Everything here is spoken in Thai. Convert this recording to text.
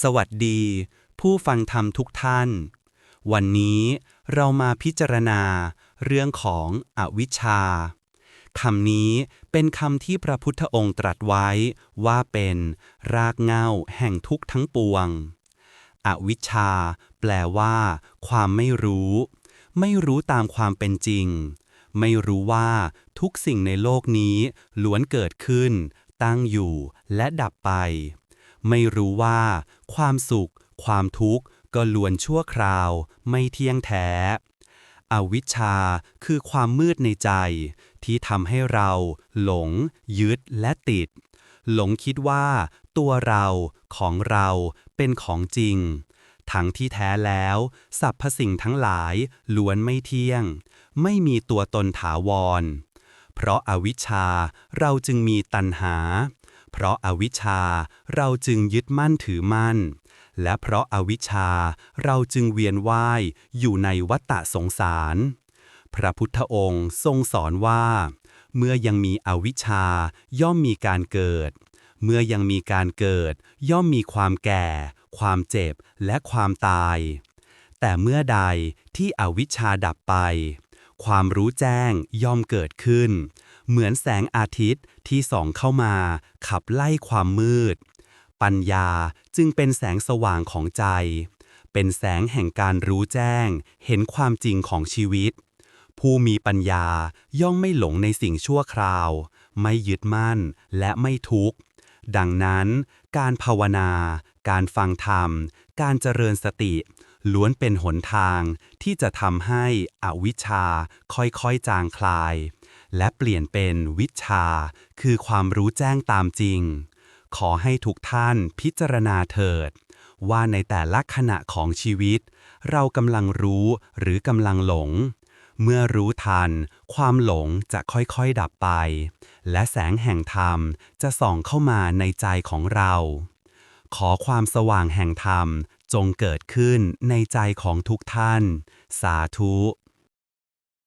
สวัสดี ผู้ฟังธรรมทุกท่าน วันนี้เรามาพิจารณาเรื่องของอวิชชาคำนี้เป็นคำที่พระพุทธองค์ตรัสไว้ว่าเป็นรากเหง้าแห่งทุกข์ทั้งปวง อวิชชา แปลว่า ความไม่รู้ ไม่รู้ตามความเป็นจริง ไม่รู้ว่าทุกสิ่งในโลกนี้ล้วนเกิดขึ้น ตั้งอยู่และดับไป ไม่รู้ว่า ความสุข ความทุกข์ ก็ล้วนชั่วคราว ไม่เที่ยงแท้ อวิชชาคือความมืดในใจ ที่ทำให้เราหลง ยึดและติด หลงคิดว่า ตัวเราของเราเป็นของจริง ทั้งที่แท้แล้วสรรพสิ่งทั้งหลายล้วนไม่เที่ยง ไม่มีตัวตนถาวร เพราะอาวิชชาเราจึงมีตัณหา เพราะอาวิชชาเราจึงยึดมั่นถือมั่น และเพราะอาวิชชาเราจึงเวียนว่ายอยู่ในวัฏฏะสงสาร พระพุทธองค์ทรงสอนว่า เมื่อยังมีอวิชชาย่อมมีการเกิด เมื่อยังมีการเกิด ย่อมมีความแก่ ความเจ็บและความตาย แต่เมื่อใดที่อวิชชาดับไป ความรู้แจ้งย่อมเกิดขึ้น เหมือนแสงอาทิตย์ที่ส่องเข้ามา ขับไล่ความมืด ปัญญาจึงเป็นแสงสว่างของใจ เป็นแสงแห่งการรู้แจ้ง เห็นความจริงของชีวิต ผู้มีปัญญาย่อมไม่หลงในสิ่งชั่วคราว ไม่ยึดมั่นและไม่ทุกข์ ดังนั้น การภาวนา การฟังธรรม การเจริญสติล้วนเป็นหนทางที่จะทำให้อวิชชาค่อยๆจางคลาย และเปลี่ยนเป็นวิชา คือความรู้แจ้งตามจริง ขอให้ทุกท่านพิจารณาเถิด ว่าในแต่ละขณะของชีวิต เรากำลังรู้หรือกำลังหลง เมื่อรู้ทัน ความหลงจะค่อยๆดับไป และแสงแห่งธรรมจะส่องเข้ามาในใจของเรา ขอความสว่างแห่งธรรมจงเกิดขึ้นในใจของทุกท่าน สาธุ